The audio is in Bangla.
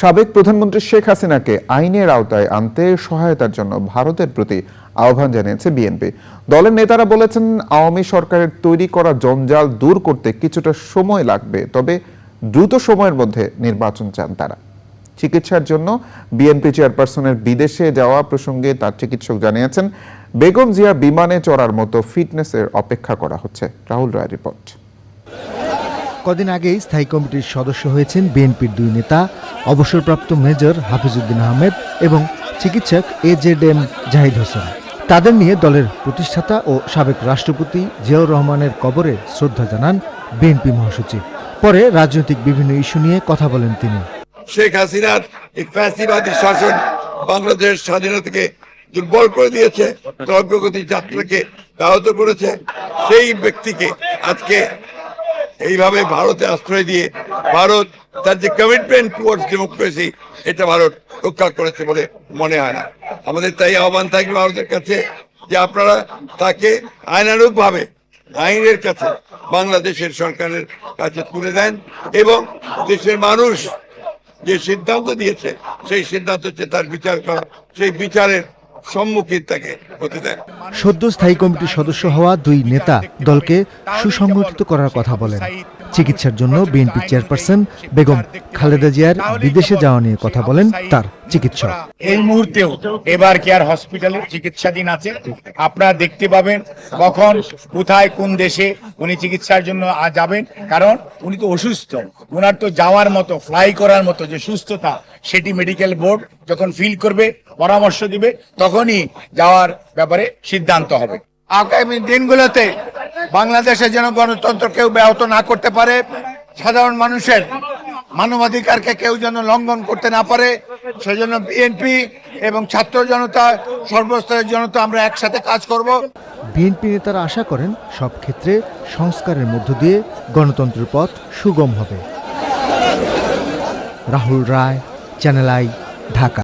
সাবেক প্রধানমন্ত্রী শেখ হাসিনাকে আইনের আওতায় আনতে সহায়তার জন্য ভারতের প্রতি আহ্বান জানিয়েছে বিএনপি। দলের নেতারা বলেছেন, আওয়ামী সরকারের তৈরি করা জঞ্জাল দূর করতে কিছুটা সময় লাগবে, তবে দ্রুত সময়ের মধ্যে নির্বাচন চান তারা। চিকিৎসার জন্য বিএনপি চেয়ারপারসনের বিদেশে যাওয়া প্রসঙ্গে তার চিকিৎসক জানিয়েছেন, বেগম জিয়া বিমানে চড়ার মতো ফিটনেসের অপেক্ষা করা হচ্ছে। রাহুল রায় রিপোর্ট। কদিন আগেই স্থায়ী কমিটির সদস্য হয়েছেন বিএনপির দুই নেতা অবসরপ্রাপ্ত মেজর হাফিজউদ্দিন আহমেদ এবং চিকিৎসক A Z M Zahid Hossain. তাদের নিয়ে দলের প্রতিষ্ঠাতা ও সাবেক রাষ্ট্রপতি জিয়াউর রহমানের কবরে শ্রদ্ধা জানান বিএনপি মহাসচিব। পরে রাজনৈতিক বিভিন্ন ইস্যু নিয়ে কথা বলেন তিনি। শেখ হাসিনার এই ফ্যাসিবাদী শাসন বাংলাদেশ স্বাধীনতাকে দুর্বল করে দিয়েছে অগ্রগতি যাত্রাকে ব্যাহত করেছে। সেই ব্যক্তিকে আজকে এইভাবে ভারতে আশ্রয় দিয়ে ভারত তার যে কমিটমেন্ট টুয়ার্ডস ডেমোক্রেসি এটা ভারত রক্ষা করেছে বলে মনে হয় না। আমাদের তাই আহ্বান থাকবে ভারতের কাছে যে আপনারা তাকে আইনানুগ ভাবে আইনের কাছে বাংলাদেশের সরকারের কাছে তুলে দেন এবং দেশের মানুষ যে সিদ্ধান্ত দিয়েছে, সেই সিদ্ধান্ত হচ্ছে তার বিচার করা, সেই বিচারের সদ্য স্থায়ী কমিটির সদস্য হওয়া দুই নেতা দলকে সুসংগঠিত করার কথা বলেন। চিকিৎসার জন্য বিএনপি চেয়ারপারসন বেগম খালেদা জিয়ার বিদেশে যাওয়া নিয়ে কথা বলেন তার চিকিৎসক। এই মুহূর্তেও এবার কেয়ার হসপিটালে চিকিৎসাধীন আছে? আপনারা দেখতে পাবেন কখন, কোথায়, কোন দেশে উনি চিকিৎসার জন্য যাবেন। কারণ উনি তো অসুস্থ। ওনার তো যাওয়ার মতো ফ্লাই করার মতো যে সুস্থতা, সেটি মেডিকেল বোর্ড যখন ফিল করবে, পরামর্শ দিবে, তখনই যাওয়ার ব্যাপারে সিদ্ধান্ত হবে। আগামী দিনগুলোতে বাংলাদেশে যেন গণতন্ত্র কেউ ব্যাহত না করতে পারে, সাধারণ মানুষের মানবাধিকারকে কেউ যেন লঙ্ঘন করতে না পারে, সেজন্য বিএনপি এবং ছাত্র জনতা, সর্বস্তরের জনতা আমরা একসাথে কাজ করব। বিএনপি নেতারা আশা করেন সব ক্ষেত্রে সংস্কারের মধ্য দিয়ে গণতন্ত্রের পথ সুগম হবে। Rahul Roy, channel I, Dhaka.